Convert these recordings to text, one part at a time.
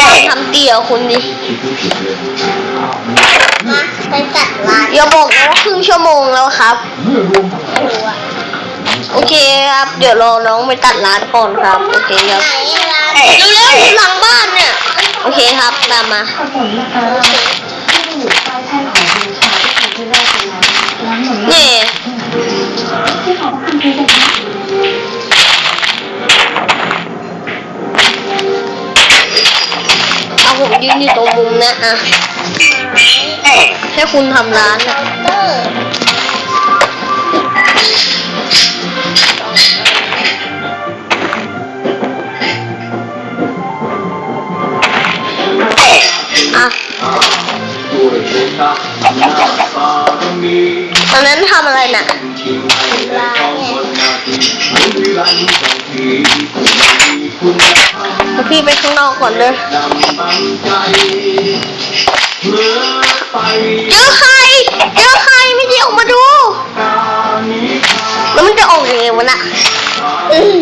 วางทำเตี๋ยวคุณดิมาไปจัดร้านอย่าบอกนะว่าครึ่งชั่วโมงแล้วครับดูอะโอเคครับ เดี๋ยวรอน้องไปตัดร้านก่อนครับ โอเคครับไหนร้านเร็วๆหลังบ้านเนี่ย โอเคครับ ตามมาขอบคุณนะคะที่อยู่ ผมยืนอยู่ตรงมุมนะอะให้คุณทำร้านนะเตออะด้วยเดชะอำนาจบารมีตอนนั้นทำอะไรน่ะที่ให้แก่เจ้าน พี่ไปข้างนอกก่อนเลยดำบังใจเมื่อไปเจอใครเจอใครไม่ได้ออกมาดูการนี้แล้วมันจะออกยังไงวะน่ะอืม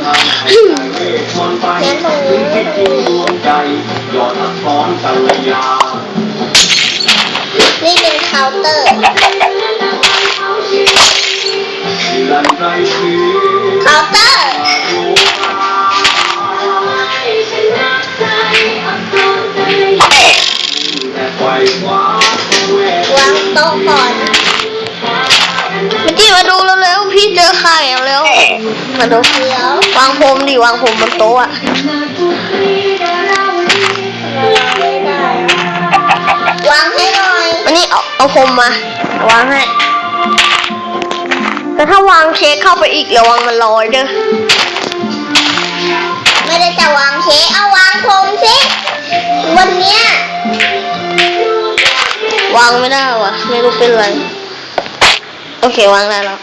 เวทมนต์ไปถึงที่จริงดวงใจยอดอักษรกัลยานี่เป็นเคาน์เตอร์นิรันดร์ไรชีวิตเคาน์เตอร์ โต๊ะก่อนเมื่อกี้มาดูเร็วๆพี่เจอใครเอาเร็วมาดูววางผมดิวางผมบนโต๊ะอะวางให้หน่อยวันนี้เอาเอาผมมาวางให้แต่ถ้าวางเค้กเข้าไปอีกระวังมันลอยเด้อไม่ได้จะวางเค้กเอาางไม่ได้วะไม่รู้เป็นไร โอเควางได้แล้ว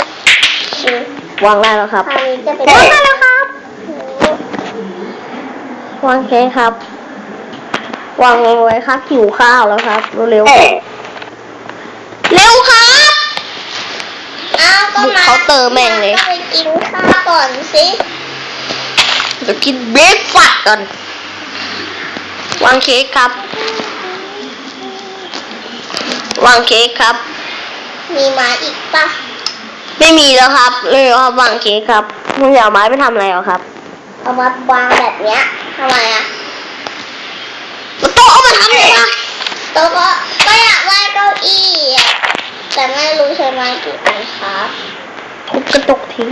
วางได้แล้วครับ คราวนี้จะเป็นวางได้แล้วครับ วางเค้กครับ วางไว้ครับหิวข้าวแล้วครับ เร็วๆเร็วครับ อ้าวก็บุกมาเคาน์เตอร์แม่งเลย ก็ไปกินข้าวก่อนสิเดี๋ยวกินเบรกฟาสต์ก่อน วางเค้กครับ วางเค้กครับ มีมาอีกปะไม่มีแล้วครับเลยครับวางเค้กครับมึงจะเอาไม้ไปทำอะไรเหรอครับ เอามาวางแบบเนี้ยทำไมอะมันโต๊ะเอามาทำอะไรอะโต๊ะก็ก็อยากได้เก้าอี้อะแต่ไม่รู้ใช้ไม้กี่อันครับทุบกระจกทิ้ง